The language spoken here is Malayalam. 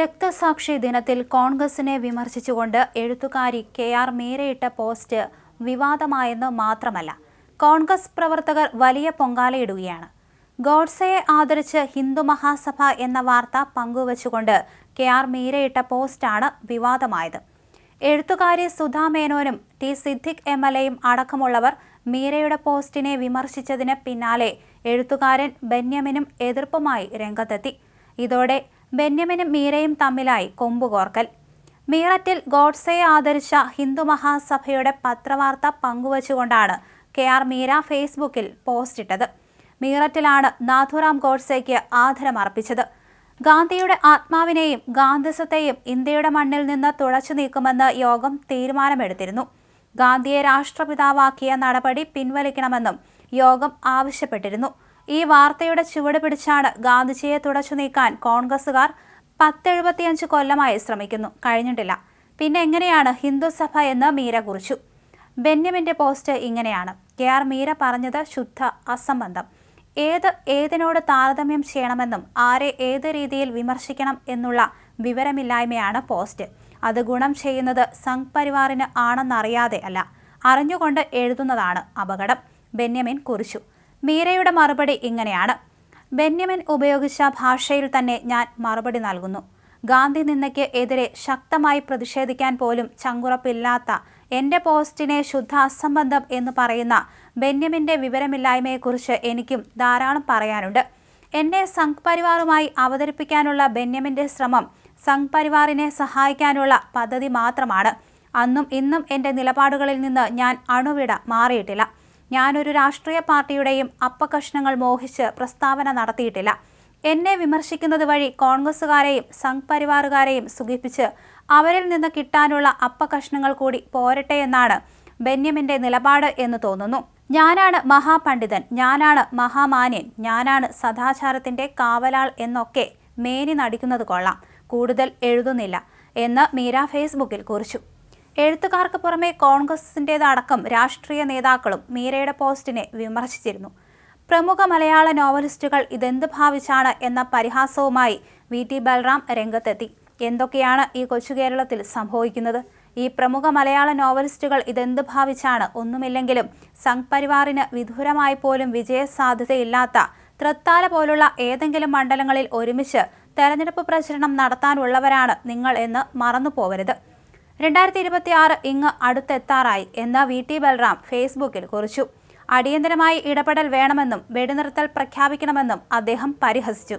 രക്തസാക്ഷി ദിനത്തിൽ കോൺഗ്രസിനെ വിമർശിച്ചുകൊണ്ട് എഴുത്തുകാരി കെ ആർ മീരയിട്ട പോസ്റ്റ് വിവാദമായെന്ന് മാത്രമല്ല കോൺഗ്രസ് പ്രവർത്തകർ വലിയ പൊങ്കാലയിടുകയാണ്. ഗോഡ്സയെ ആദരിച്ച് ഹിന്ദു മഹാസഭ എന്ന വാർത്ത പങ്കുവച്ചുകൊണ്ട് കെ ആർ മീരയിട്ട പോസ്റ്റാണ് വിവാദമായത്. എഴുത്തുകാരി സുധാ മേനോനും ടി സിദ്ദിഖ് എം എൽ എയും അടക്കമുള്ളവർ മീരയുടെ പോസ്റ്റിനെ വിമർശിച്ചതിന് പിന്നാലെ എഴുത്തുകാരൻ ബെന്യമിനും എതിർപ്പുമായി രംഗത്തെത്തി. ഇതോടെ ബെന്യമിനും മീരയും തമ്മിലായി കൊമ്പുകോർക്കൽ. മീററ്റിൽ ഗോഡ്സയെ ആദരിച്ച ഹിന്ദു മഹാസഭയുടെ പത്രവാർത്ത പങ്കുവച്ചുകൊണ്ടാണ് കെ ആർ മീര ഫേസ്ബുക്കിൽ പോസ്റ്റിട്ടത്. മീററ്റിലാണ് നാഥുറാം ഗോഡ്സെയ്ക്ക് ആദരമർപ്പിച്ചത്. ഗാന്ധിയുടെ ആത്മാവിനെയും ഗാന്ധിസത്തെയും ഇന്ത്യയുടെ മണ്ണിൽ നിന്ന് തുളച്ചു നീക്കുമെന്ന് യോഗം തീരുമാനമെടുത്തിരുന്നു. ഗാന്ധിയെ രാഷ്ട്രപിതാവാക്കിയ നടപടി പിൻവലിക്കണമെന്നും യോഗം ആവശ്യപ്പെട്ടിരുന്നു. ഈ വാർത്തയുടെ ചുവട് പിടിച്ചാണ് ഗാന്ധിജിയെ തുടച്ചു നീക്കാൻ കോൺഗ്രസുകാർ പത്തെഴുപത്തിയഞ്ച് കൊല്ലമായി ശ്രമിക്കുന്നു. കഴിഞ്ഞിട്ടില്ല. പിന്നെ എങ്ങനെയാണ് ഹിന്ദുസഭ എന്ന് മീര കുറിച്ചു. ബെന്യമിന്റെ പോസ്റ്റ് ഇങ്ങനെയാണ്. കെ ആർ മീര പറഞ്ഞത് ശുദ്ധ അസംബന്ധം. ഏത് ഏതിനോട് താരതമ്യം ചെയ്യണമെന്നും ആരെ ഏത് രീതിയിൽ വിമർശിക്കണം എന്നുള്ള വിവരമില്ലായ്മയാണ് പോസ്റ്റ്. അത് ഗുണം ചെയ്യുന്നത് സംഘ് പരിവാറിന് ആണെന്നറിയാതെ അല്ല. അറിഞ്ഞുകൊണ്ട് എഴുതുന്നതാണ് അപകടം. ബെന്യമിൻ കുറിച്ചു. മീരയുടെ മറുപടി ഇങ്ങനെയാണ്. ബെന്യമിൻ ഉപയോഗിച്ച ഭാഷയിൽ തന്നെ ഞാൻ മറുപടി നൽകുന്നു. ഗാന്ധി നിന്നയ്ക്ക് എതിരെ ശക്തമായി പ്രതിഷേധിക്കാൻ പോലും ചങ്കുറപ്പില്ലാത്ത എന്റെ പോസ്റ്റിനെ ശുദ്ധ അസംബന്ധം എന്ന് പറയുന്ന ബെന്യമിന്റെ വിവരമില്ലായ്മയെക്കുറിച്ച് എനിക്കും ധാരാളം പറയാനുണ്ട്. എന്നെ സംഘ് പരിവാറുമായി അവതരിപ്പിക്കാനുള്ള ബെന്യമിന്റെ ശ്രമം സംഘ് പരിവാറിനെ സഹായിക്കാനുള്ള പദ്ധതി മാത്രമാണ്. അന്നും ഇന്നും എന്റെ നിലപാടുകളിൽ നിന്ന് ഞാൻ അണുവിട മാറിയിട്ടില്ല. ഞാനൊരു രാഷ്ട്രീയ പാർട്ടിയുടെയും അപ്പകഷ്ണങ്ങൾ മോഹിച്ച് പ്രസ്താവന നടത്തിയിട്ടില്ല. എന്നെ വിമർശിക്കുന്നത് വഴി കോൺഗ്രസുകാരെയും സംഘ് പരിവാറുകാരെയും സുഖിപ്പിച്ച് അവരിൽ നിന്ന് കിട്ടാനുള്ള അപ്പകഷ്ണങ്ങൾ കൂടി പോരട്ടെ എന്നാണ് ബെന്യമിന്റെ നിലപാട് എന്ന് തോന്നുന്നു. ഞാനാണ് മഹാപണ്ഡിതൻ ഞാനാണ് മഹാമാന്യൻ ഞാനാണ് സദാചാരത്തിന്റെ കാവലാൾ എന്നൊക്കെ മേനി നടിക്കുന്നത് കൊള്ളാം. കൂടുതൽ എഴുതുന്നില്ല എന്ന് മീര ഫേസ്ബുക്കിൽ കുറിച്ചു. എഴുത്തുകാർക്ക് പുറമെ കോൺഗ്രസിന്റേതടക്കം രാഷ്ട്രീയ നേതാക്കളും മീരയുടെ പോസ്റ്റിനെ വിമർശിച്ചിരുന്നു. പ്രമുഖ മലയാള നോവലിസ്റ്റുകൾ ഇതെന്ത് ഭാവിച്ചാണ് എന്ന പരിഹാസവുമായി വി ടി ബൽറാം രംഗത്തെത്തി. എന്തൊക്കെയാണ് ഈ കൊച്ചു കേരളത്തിൽ സംഭവിക്കുന്നത്? ഈ പ്രമുഖ മലയാള നോവലിസ്റ്റുകൾ ഇതെന്ത് ഭാവിച്ചാണ്? ഒന്നുമില്ലെങ്കിലും സംഘ്പരിവാറിന് വിദൂരമായി പോലും വിജയസാധ്യതയില്ലാത്ത തൃത്താല പോലുള്ള ഏതെങ്കിലും മണ്ഡലങ്ങളിൽ ഒരുമിച്ച് തെരഞ്ഞെടുപ്പ് പ്രചരണം നടത്താനുള്ളവരാണ് നിങ്ങൾ എന്ന് മറന്നു പോവരുത് രണ്ടായിരത്തി ഇരുപത്തി ആറ് ഇങ്ങ് അടുത്തെത്താറായി എന്ന് വി ടി ബൽറാം ഫേസ്ബുക്കിൽ കുറിച്ചു. അടിയന്തരമായി ഇടപെടൽ വേണമെന്നും വെടിനിർത്തൽ പ്രഖ്യാപിക്കണമെന്നും അദ്ദേഹം പരിഹസിച്ചു.